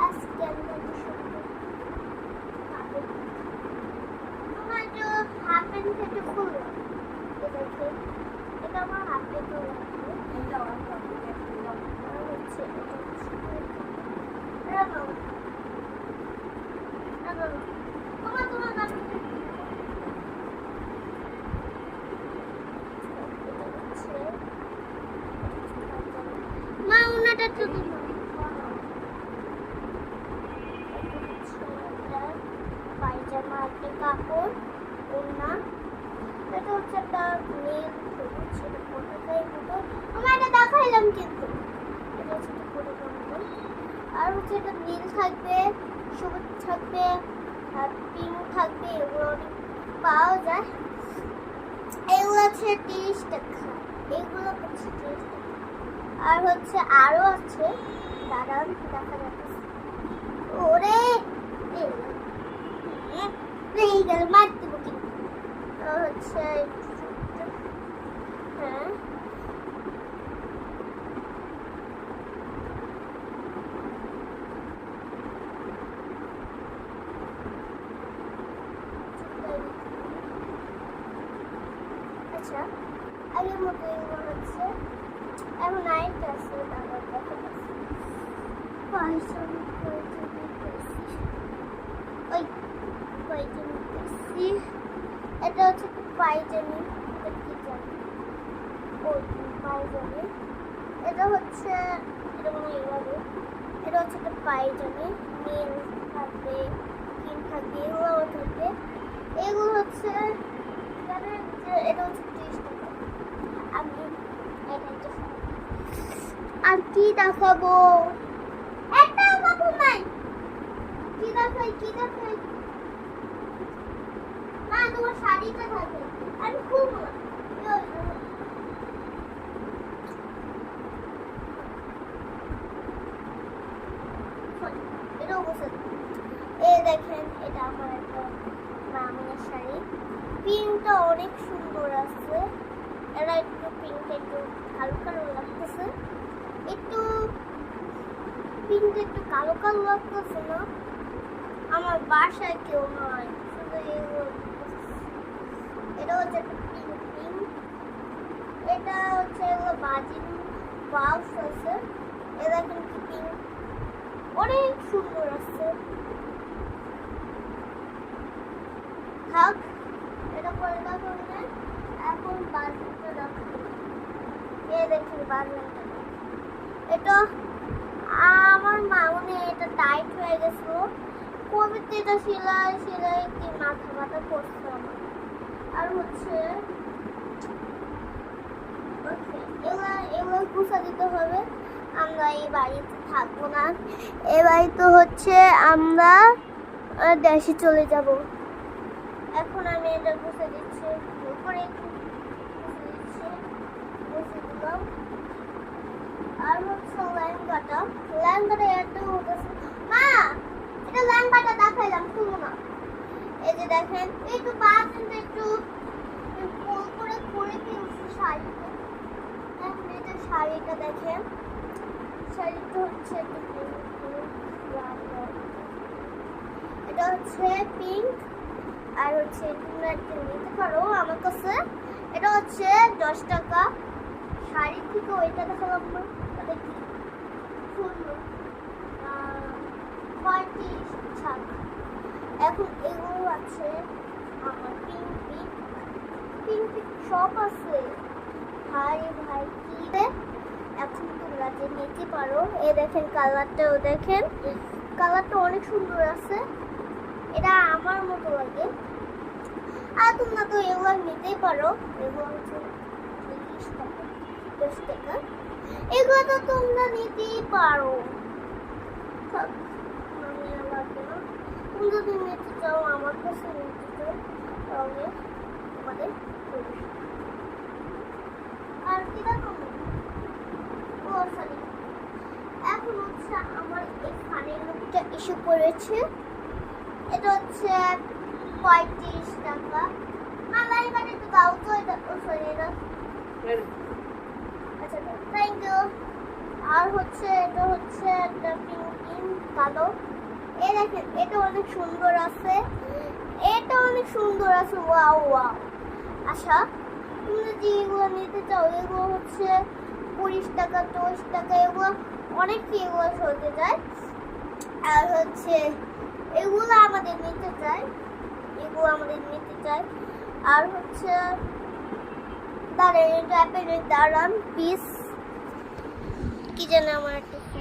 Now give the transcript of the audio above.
আজকে আমরা তোমার যে হাফ প্যান্ট থেকে খুললো এটা কি এটা আমার হাফ প্যান্ট আর হচ্ছে এটা হচ্ছে রাখো রাখো তোমার তোমার রাখো মা ওনাটা তো পায়জামা একটা কাপড় ওনা এটা হচ্ছে একটা মতো আমরা এটা দেখাইলাম কিন্তু। এটা হচ্ছে আর হচ্ছে এটা নীল থাকবে, সবুজ থাকবে, আর পিঙ্ক থাকবে, এগুলো অনেক পাওয়া যায়। এগুলো হচ্ছে তিরিশ টাকা। এগুলো হচ্ছে তিরিশ টাকা। আর হচ্ছে আরও আছে। দাঁড়ান দেখা যাচ্ছে। ওরে! এই গেল মার দিব হচ্ছে হ্যাঁ। আচ্ছা আগের মতো হচ্ছে। এখন আরেকটা আছে ওই পাইজামি করছি এটা হচ্ছে পাইজামি কি জানি? ও পাইজামি এটা হচ্ছে হয় এভাবে এটা হচ্ছে একটা পাইজামি নীল থাকবে কিন থাকবে এগুলোও থাকবে। এগুলো হচ্ছে এটা হচ্ছে ত্রিশ টাকা আমি এটা একটা আর কি দেখাবো? একটাও কাপড় নাই। কি দেখাই কি দেখাই? মা তোমার শাড়িটা থাকে আমি খুব এ দেখেন, এটা আমার একটা মামিনের শাড়ি। পিঙ্কটা অনেক সুন্দর আছে। এরা একটু পিঙ্কটা একটু কালো লাগতেছে। একটু পিঙ্কটা একটু কালো কালো লাগতেছে না? আমার বাসায় কেউ নয় শুধু এটা হচ্ছে একটা পিঙ্ক পিঙ্ক এটা হচ্ছে এগুলো বাজিন বাউস আছে, এটা কিন্তু পিঙ্ক অনেক সুন্দর আছে। থাক, এটা পরে দেখো এখন বাজনটা দেখো এ দেখি বাজনটা এটা আমার মামনে, এটা টাইট হয়ে গেছিল কবিতে এটা সেলাই সেলাই কি মাথা মাথা করছে আমার। আর হচ্ছে এগুলা এগুলো দিতে হবে। আমরা এই বাড়িতে থাকব না। হচ্ছে আমরা দেশে চলে যাব। এখন আমি এটা গুছে দিচ্ছি। উপরে একটু গুছে দিচ্ছি গুছে দিলাম আর হচ্ছে ল্যাঙ্গাটা ল্যাঙ্গাটা এত দেখাইলাম, শুনো না। এই দেখেন, একটু বাসনটা একটু ফুল করে করে ফেলছি শাড়িতে এখন এটা শাড়িটা দেখেন, শাড়িটা হচ্ছে। এটা হচ্ছে পিঙ্ক আর হচ্ছে তোমরা একটা নিতে পারো আমার কাছে? এটা হচ্ছে দশ টাকা। শাড়ির থেকে ওইটা দেখালাম না ফুল পঁয়ত্রিশ ছাক এখন এগুলো আছে আমার পিঙ্ক পিঙ্ক সব আছে ভাই ভাই কি এখন তোমরা যে নিতে পারো এ দেখেন কালারটাও দেখেন কালারটা অনেক সুন্দর আছে এটা আমার মতো লাগে আর তোমরা তো এগুলো নিতেই পারো এগুলো হচ্ছে এগুলো তো তোমরা নিতেই পারো। আমি না। তুমি যদি নিতে চাও, আমার কাছে নিতে চাও তোমাদের আর কি দেখো? ও এখন হচ্ছে আমার এখানে লোকটা ইস্যু করেছে। এটা হচ্ছে পঁয়ত্রিশ টাকা। মালাই মানে তো দাও তো, এটা সরি এটা থ্যাংক ইউ আর হচ্ছে, এটা হচ্ছে একটা পিঙ্কিন কালো। এ দেখেন, এটা অনেক সুন্দর আছে। এটা অনেক সুন্দর আছে, ওয়াও ওয়াও। আচ্ছা তুমি যদি এগুলো নিতে চাও, এগুলো হচ্ছে কুড়িশ টাকা দশ টাকা, এগুলো অনেক এগুলো চলতে যায় আর হচ্ছে, এগুলো আমাদের নিতে চাই এগুলো আমাদের নিতে চাই আর হচ্ছে, দাঁড়ান, এটা অ্যাপেলের দাঁড়ান, পিস। কি জানে আমার একটা